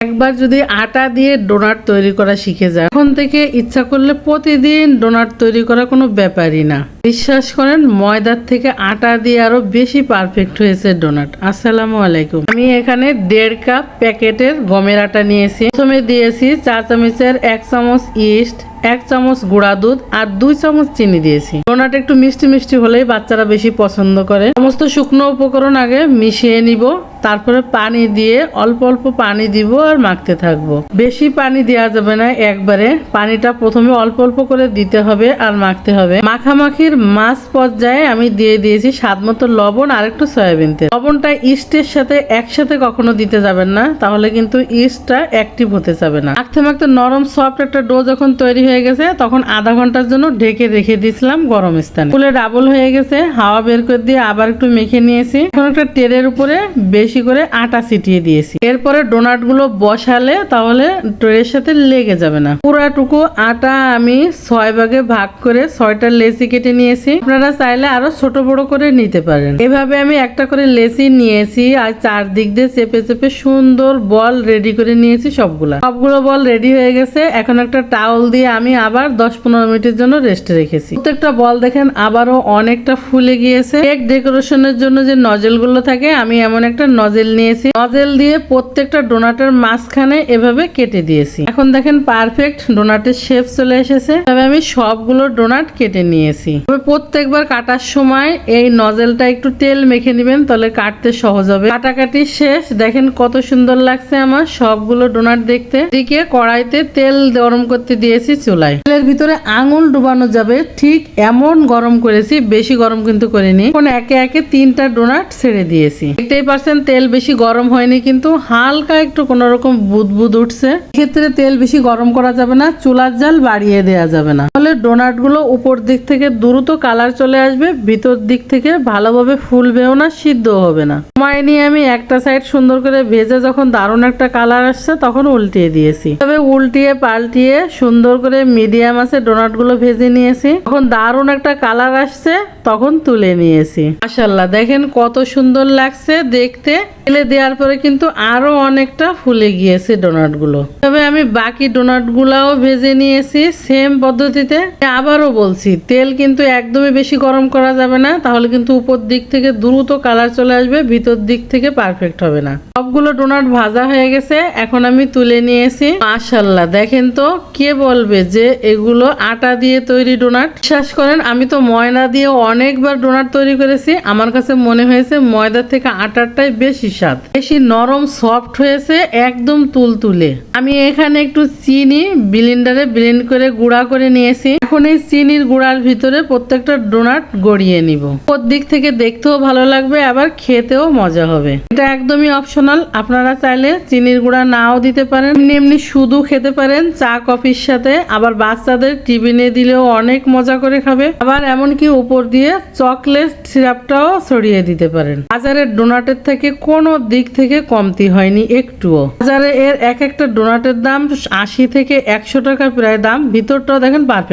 একবার যদি আটা দিয়ে ডোনাট তৈরি করা শিখে যায়, এখন থেকে ইচ্ছা করলে প্রতিদিন ডোনাট তৈরি করা কোনো ব্যাপারই না। বিশ্বাস করেন, ময়দার থেকে আটা দিয়ে আরও বেশি পারফেক্ট হয়েছে ডোনাট আসসালামু আলাইকুম। আমি এখানে দেড় কাপ প্যাকেটের গমের আটা নিয়েছি। প্রথমে দিয়েছি চা চামচের এক চামচ ইস্ট এক চামচ গুঁড়া দুধ আর দুই চামচ চিনি দিয়েছি। ডোনাট একটু মিষ্টি মিষ্টি হলেই বাচ্চারা বেশি পছন্দ করে। সমস্ত শুকনো উপকরণ আগে মিশিয়ে নিব, তারপরে পানি দিয়ে অল্প অল্প পানি দিব আর মাখতে থাকব। বেশি পানি দেওয়া যাবে না একবারে। পানিটা প্রথমে অল্প অল্প করে দিতে হবে আর মাখতে হবে। মাখামাখির মাছ পর্যায়ে আমি দিয়ে দিয়েছি স্বাদ মতো লবণ আর একটু সয়াবিন তেল। লবণটা ইস্টের সাথে একসাথে কখনো দিতে যাবেন না, তাহলে কিন্তু ইস্টটা অ্যাক্টিভ হতে যাবে না। মাখতে মাখতে নরম সফট একটা ডো যখন তৈরি হয়ে গেছে, তখন আধা ঘণ্টার জন্য ঢেকে রেখে দিয়েছিলাম গরম স্থানে। ফুলে ডাবল হয়ে গেছে, হাওয়া বের করে দিয়ে আবার একটু মেখে নিয়েছি। এখন একটা টেরের উপরে বেশি করে আটা ছিটিয়ে দিয়েছি। এরপরে ডোনাটগুলো বসালে তাহলে ট্রের সাথে লেগে যাবে না। পুরাটুকু আটা আমি ছয় ভাগে ভাগ করে ছয়টা লেসি কেটে নিয়েছি। আপনারা চাইলে আরও ছোট বড় করে নিতে পারেন। এভাবে আমি একটা করে লেসি নিয়েছি আর চারদিক দিয়ে চেপে চেপে সুন্দর বল রেডি করে নিয়েছি সবগুলা। সবগুলো বল রেডি হয়ে গেছে। এখন একটা টাওয়াল দিয়ে আমি আবার দশ পনেরো মিনিটের জন্য রেস্টে রেখেছি। প্রত্যেকটা বল দেখেন আবারও অনেকটা ফুলে গিয়েছে। কেক ডেকোরেশনের জন্য যে নজেলগুলো থাকে, আমি এমন একটা নজেল নিয়েছি। নজেল দিয়ে প্রত্যেকটা ডোনাটের মাঝখানে এভাবে কেটে দিয়েছি। এখন দেখেন পারফেক্ট ডোনাটের শেপ চলে এসেছে। তবে আমি সবগুলো ডোনাট কেটে নিয়েছি। তবে প্রত্যেকবার কাটার সময় এই নজেলটা একটু তেল মেখে নেবেন, তাহলে কাটতে সহজ হবে। কাটাকাটি শেষ। দেখেন কত সুন্দর লাগছে আমার সবগুলো ডোনাট দেখতে। দিকে কড়াইতে তেল গরম করতে দিয়েছি চুলায়। তেলের ভিতরে আঙুল ডুবানো যাবে। ঠিক এমন গরম করেছি, বেশি গরম কিন্তু করিনি। এখন একে একে তিনটা ডোনাট ছেড়ে দিয়েছি। দেখতেই পারছেন তেল বেশি গরম হয়নি কিন্তু হালকা একটু কোন রকম বুদবুদ উঠছে। ক্ষেত্রে তেল বেশি গরম করা যাবে না, চুলার জাল বাড়িয়ে দেওয়া যাবে না। তাহলে ডোনাটগুলো উপর দিক থেকে দ্রুত কালার চলে আসবে, ভিতর দিক থেকে ভালোভাবে ফুলবেও না সিদ্ধ হবে না। সময় নিয়ে আমি একটা সাইড সুন্দর করে ভেজে যখন দারুণ একটা কালার আসছে, তখন উল্টিয়ে দিয়েছি। তবে উল্টিয়ে পাল্টিয়ে সুন্দর করে মিডিয়াম আছে ডোনাটগুলো ভেজে নিয়েছি। তখন দারুণ একটা কালার আসছে, তখন তুলে নিয়েছি। মাশাল্লাহ দেখেন কত সুন্দর লাগছে দেখতে। তেলে দেওয়ার পরে কিন্তু আরও অনেকটা ফুলে গিয়েছে ডোনাটগুলো তবে আমি বাকি ডোনাট গুলাও ভেজে নিয়েছি সেম পদ্ধতিতে। আবারও বলছি, তেল কিন্তু একদমই বেশি গরম করা যাবে না, তাহলে কিন্তু উপর দিক থেকে দ্রুত কালার চলে আসবে, ভিতর দিক থেকে পারফেক্ট হবে না। সবগুলো ডোনাট ভাজা হয়ে গেছে, এখন আমি তুলে নিয়েছি। মাশাল্লাহ দেখেন তো, কে বলবে যে এগুলো আটা দিয়ে তৈরি ডোনাট বিশ্বাস করেন, আমি তো ময়দা দিয়ে অনেকবার ডোনাট তৈরি করেছি, আমার কাছে মনে হয়েছে ময়দার থেকে আটারটাই বেশি স্বাদ। বেশি নরম সফট হয়েছে, একদম তুলতুলে। আমি এখানে একটু চিনি ব্লিন্ডারে ব্লেন্ড করে গুঁড়া করে নিয়েছি। এখন এই চিনির গুঁড়ার ভিতরে প্রত্যেকটা ডোনাট গড়িয়ে নিব। ওর দিক থেকে দেখতেও ভালো লাগবে, আবার খেতেও মজা হবে। এটা একদমই অপশনাল আপনারা চাইলে চিনির গুঁড়া নাও দিতে পারেন। এমনি এমনি শুধু খেতে পারেন চা, কফির সাথে। আবার বাচ্চাদের টিফিনে দিলেও অনেক মজা করে খাবে। আবার এমনকি উপর দিয়ে চকলেট সিরাপটাও ছড়িয়ে দিতে পারেন। বাজারের ডোনাটের থেকে কোনো দিক থেকে কমতি হয়নি একটুও। বাজারে এর এক একটা ডোনাটের দাম আশি থেকে একশো টাকা প্রায় দাম। ভিতরটাও দেখেন পারফেক্ট